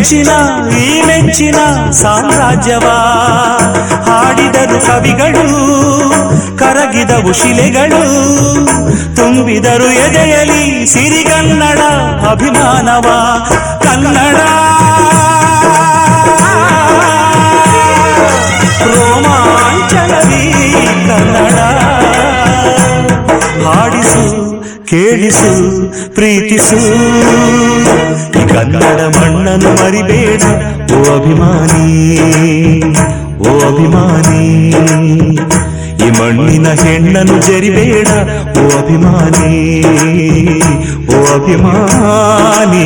ಮೆಚ್ಚಿನ ಈ ಮೆಚ್ಚಿನ ಸಾಮ್ರಾಜ್ಯವ. ಹಾಡಿದರು ಕವಿಗಳು, ಕರಗಿದವು ಶಿಲೆಗಳು. ತುಂಬಿದರು ಎದೆಯಲಿ ಸಿರಿಗನ್ನಡ ಅಭಿಮಾನವ. ಕನ್ನಡ. ರೋಮಾಂಚನವಿ ಕನ್ನಡ. ಹಾಡಿಸು, ಕೇಳಿಸು, ಪ್ರೀತಿಸು. ಈ ಕನ್ನಡ ಮಣ್ಣನ್ನು ಮರಿಬೇಡ ಓ ಅಭಿಮಾನಿ ಓ ಅಭಿಮಾನಿ ಈ ಮಣ್ಣಿನ ಹೆಣ್ಣನ್ನು ಜರಿಬೇಡ ಓ ಅಭಿಮಾನಿ ಓ ಅಭಿಮಾನಿ